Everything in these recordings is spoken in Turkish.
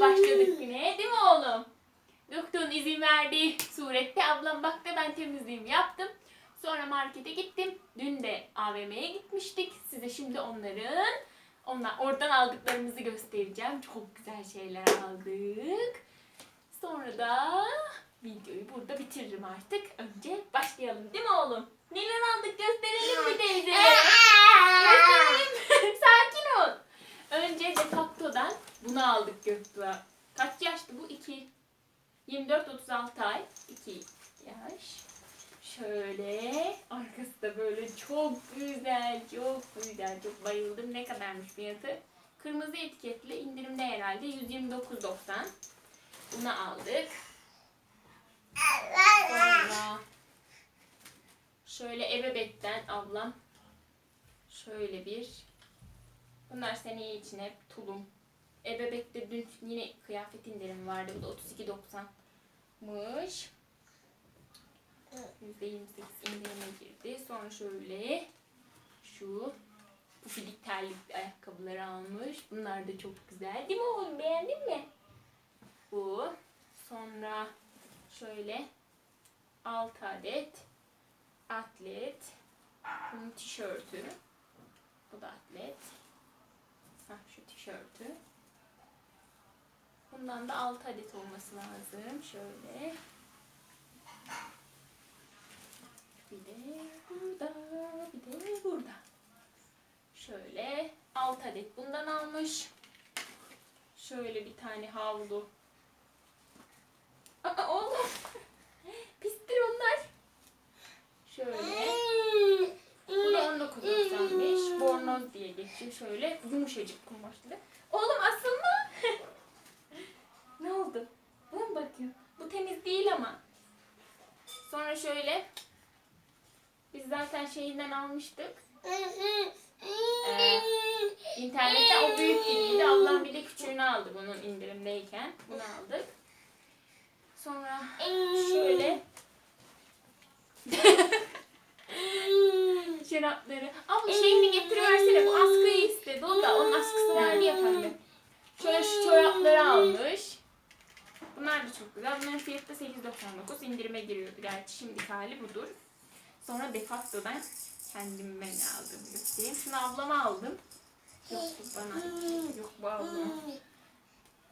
Başladık güne değil mi oğlum? Doktorun izin verdiği surette ablam baktı ben temizliğimi yaptım. Sonra markete gittim. Dün de AVM'ye gitmiştik. Size şimdi onların onlar oradan aldıklarımızı göstereceğim. Çok güzel şeyler aldık. Sonra da videoyu burada bitiririm artık. Önce başlayalım değil mi oğlum? Ne kadarmış fiyatı? Kırmızı etiketli indirimde herhalde 129.90. Bunu aldık. Sonra şöyle ebebekten ablam şöyle bir bunlar seneye için hep tulum. Ebebekte dün yine kıyafet indirimi vardı. Bu da 32.90'mış. %28 indirime girdi. Sonra şöyle şu pufidik terlik ayakkabıları almış. Bunlar da çok güzel. Değil mi oğlum? Beğendin mi? Bu. Sonra şöyle 6 adet atlet. Bunun tişörtü. Bu da atlet. Hah, şu tişörtü. Bundan da 6 adet olması lazım. Şöyle. Bir de burada, bir de burada. Şöyle 6 adet bundan almış. Şöyle bir tane havlu. Aa oğlum. Pistir onlar. Şöyle. Bu da 19.95. Bornoz diye geçiyor. Şöyle yumuşacık kumaşlı. Oğlum asılma. ne oldu? Buna mı bakıyor? Bu temiz değil ama. Sonra şöyle. Biz zaten şeyinden almıştık. Ee, internetten o büyük gibiydi. Ablam bir de küçüğünü aldı bunun indirimdeyken. Bunu aldık. Sonra şöyle şarapları. Abla şeyini getiriversene bu askıyı istedi. O da onun askısı vardı ya pembe. Şöyle şu çorapları almış. Bunlar da çok güzel. Bunların fiyatı da 8.99 indirime giriyordu. Gerçi şimdiki hali budur. Sonra Defacto'dan kendim ben aldım göstereyim. Şunu ablama aldım. Yok bu bana. Yok bu ablama.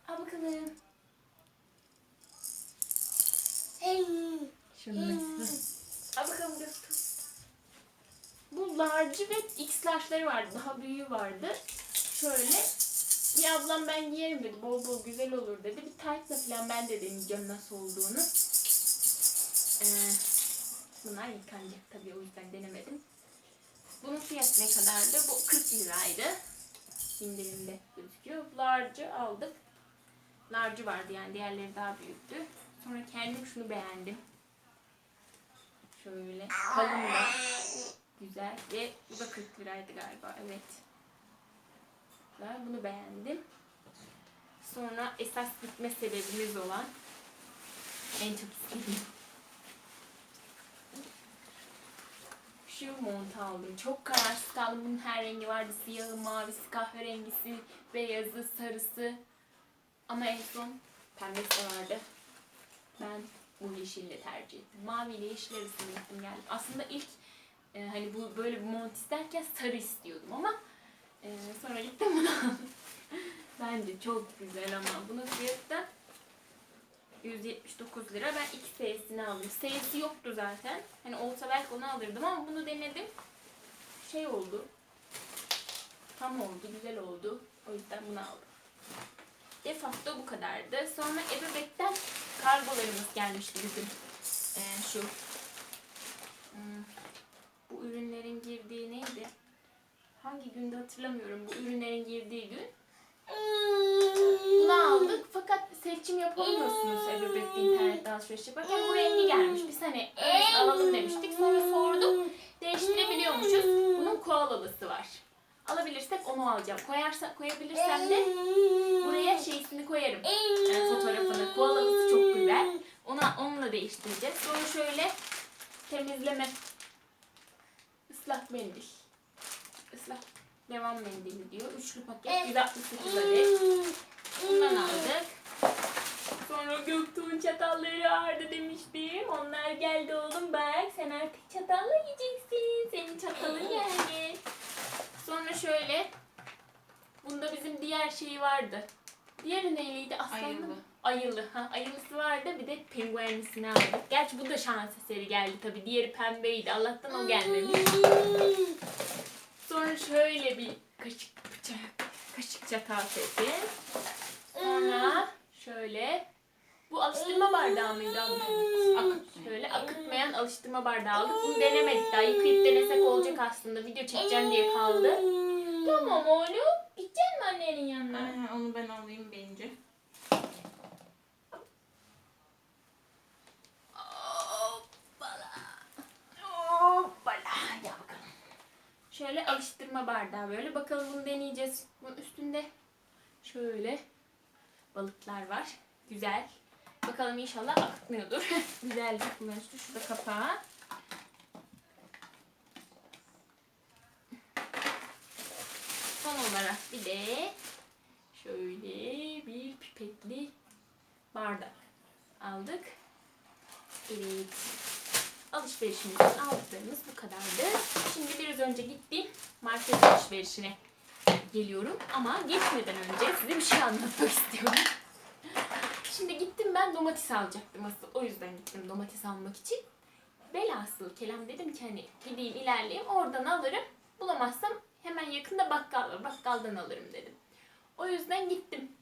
Al bakalım. Şunu. Al bakalım göster. Bu large ve X large'ları vardı. Daha büyüğü vardı. Şöyle bir ablam ben giyerim dedi. Bol bol güzel olur dedi. Bir tight'la falan ben de deneyeceğim nasıl olduğunu. Ee, bunlar yıkanacak tabii o yüzden denemedim. Bunun fiyatı ne kadardı? Bu 40 liraydı. İndirimde gözüküyor. Large'ı aldık. Large'ı vardı yani diğerleri daha büyüktü. Sonra kendim şunu beğendim. Şöyle kalın da güzel ve bu da 40 liraydı galiba evet. Ben bunu beğendim. Sonra esas gitme sebebimiz olan en çok istediğim şu montu aldım. Çok kararsız kaldım. Bunun her rengi vardı. Siyahı, mavisi, kahverengisi, beyazı, sarısı. Ama en son pembesi vardı. Ben bu yeşille tercih ettim. Mavi ile yeşil arasında gittim geldim. Aslında ilk e, hani bu böyle bir mont isterken sarı istiyordum ama e, sonra gittim bunu aldım. Bence çok güzel ama bunun fiyatı da 179 lira. Ben iki S'sini aldım. S'si yoktu zaten. Hani olsa belki onu alırdım ama bunu denedim. Şey oldu. Tam oldu, güzel oldu. O yüzden bunu aldım. De facto bu kadardı. Sonra Ebebek'ten kargolarımız gelmişti bizim. Ee, şu. Hmm, bu ürünlerin girdiği neydi? Hangi günde hatırlamıyorum. Bu ürünlerin girdiği gün. Bunu aldık fakat seçim yapamıyorsunuz Ebebek'te internette alışveriş yaparken. Bu rengi gelmiş. Biz hani alalım demiştik. Sonra sorduk. Değiştirebiliyormuşuz. Bunun koalalısı var. Alabilirsek onu alacağım. Koyarsa, koyabilirsem de buraya şeysini koyarım. Yani fotoğrafını. Koalalısı çok güzel. Ona, onunla değiştireceğiz. Sonra şöyle temizleme ıslak mendil. Islak devam mendili diyor. Üçlü paket 168 adet. Bundan aldık. Sonra Göktuğ'un çatalları vardı demiştim. Onlar geldi oğlum bak. Sen artık çatalla yiyeceksin. Senin çatalın geldi. Sonra şöyle. Bunda bizim diğer şeyi vardı. Diğeri neyliydi? Aslanlı Ayılı. Ha, ayılısı vardı. Bir de penguenlisini aldık. Gerçi bu da şans eseri geldi tabii. Diğeri pembeydi. Allah'tan o gelmemiş. Sonra şöyle bir kaşık bıçak, kaşık çatal. Sonra şöyle bu alıştırma bardağı mıydı? Akıt, şöyle akıtmayan alıştırma bardağı aldık. Bunu denemedik daha. Yıkayıp denesek olacak aslında. Video çekeceğim diye kaldı. Tamam oğlum. Gidecek mi annenin yanına? Aynen, onu ben alayım bence. Şöyle alıştırma bardağı böyle. Bakalım bunu deneyeceğiz. Bunun üstünde şöyle balıklar var. Güzel. Bakalım inşallah akıtmıyordur. Güzel bir kullanışlı. Şurada kapağı. Son olarak bir de şöyle bir pipetli bardak aldık. Evet. Alışverişimizden aldıklarımız bu kadardı. Şimdi biraz önce gittiğim market alışverişine geliyorum. Ama geçmeden önce size bir şey anlatmak istiyorum. Şimdi gittim ben domates alacaktım asıl. O yüzden gittim domates almak için. Velhasıl kelam dedim ki hani gideyim ilerleyeyim oradan alırım. Bulamazsam hemen yakında bakkal var. Bakkaldan alırım dedim. O yüzden gittim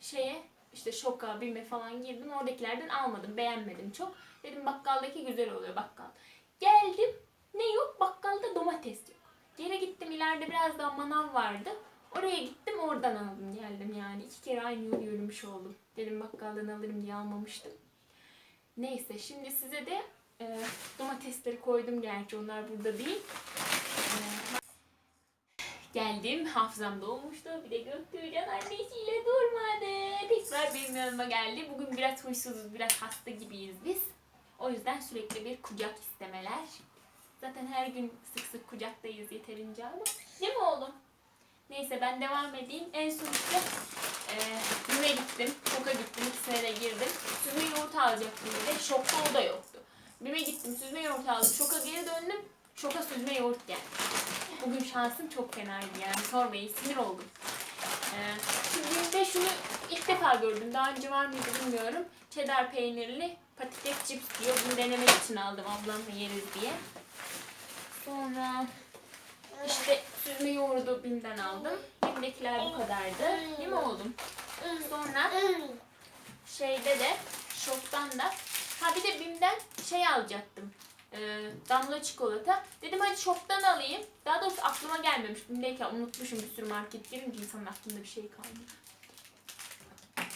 şeye işte şoka, bime falan girdim. Oradakilerden almadım. Beğenmedim çok. Dedim bakkaldaki güzel oluyor bakkal. Geldim. Ne yok? Bakkalda domates yok. Geri gittim. ileride biraz daha manav vardı. Oraya gittim. Oradan aldım geldim yani. iki kere aynı yolu yürümüş oldum. Dedim bakkaldan alırım diye almamıştım. Neyse şimdi size de e, domatesleri koydum gerçi onlar burada değil. E, Geldim. Hafızamda olmuştu. Bir de Göktuğcan annesiyle durmadı. Tekrar benim yanıma geldi. Bugün biraz huysuzuz, biraz hasta gibiyiz biz. O yüzden sürekli bir kucak istemeler. Zaten her gün sık sık kucaktayız yeterince ama. Değil mi oğlum? Neyse ben devam edeyim. En son işte Bime gittim. Şoka gittim. İkisine de girdim. Süzme yoğurt alacaktım bir de. Şokta o da yoktu. Bime gittim. Süzme yoğurt aldım. Şoka geri döndüm. Şoka süzme yoğurt geldi. Bugün şansım çok fenaydı yani. Sormayın sinir oldum. Ee, şimdi de şunu ilk defa gördüm. Daha önce var mıydı bilmiyorum. Cheddar peynirli patates cips diyor. Bunu denemek için aldım ablamla yeriz diye. Sonra işte süzme yoğurdu Bim'den aldım. Bim'dekiler bu kadardı. Değil mi oğlum? Sonra şeyde de şoktan da ha bir de Bim'den şey alacaktım. Ee, damla çikolata. Dedim hadi şoktan alayım. Daha doğrusu aklıma gelmemiş. Bim'deyken unutmuşum bir sürü market girince insanın aklında bir şey kalmıyor.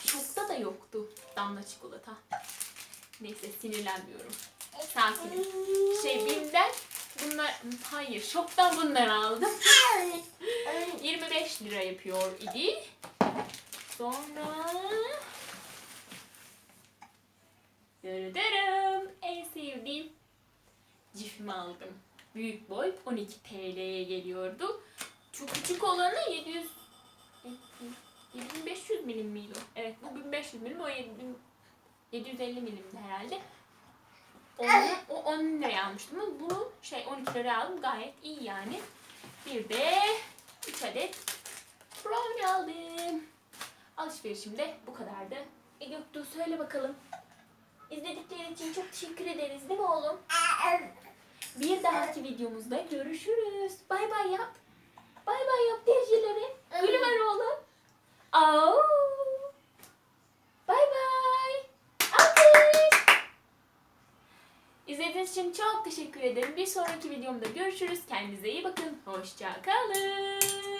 Şokta da yoktu damla çikolata. Neyse sinirlenmiyorum. Sakinim. Şey Bim'den bunlar hayır şoktan bunları aldım. 25 lira yapıyor idi. Sonra Dırıdırım. En sevdiğim cifimi aldım. Büyük boy 12 TL'ye geliyordu. Çok küçük olanı 700 7500 milim miydi? Evet bu 1500 milim o 7000 750 milimdi herhalde. Onu, o 10 liraya almıştım ama bunu şey 12 liraya aldım gayet iyi yani. Bir de 3 adet brownie aldım. Alışverişim de bu kadardı. E Göktuğ söyle bakalım. İzledikleri için çok teşekkür ederiz değil mi oğlum? Bir dahaki videomuzda görüşürüz. Bay bay yap. Bay bay yap teyzeleri. Gülüver oğlum. Au. Bay bay. Alkış. İzlediğiniz için çok teşekkür ederim. Bir sonraki videomda görüşürüz. Kendinize iyi bakın. Hoşça kalın.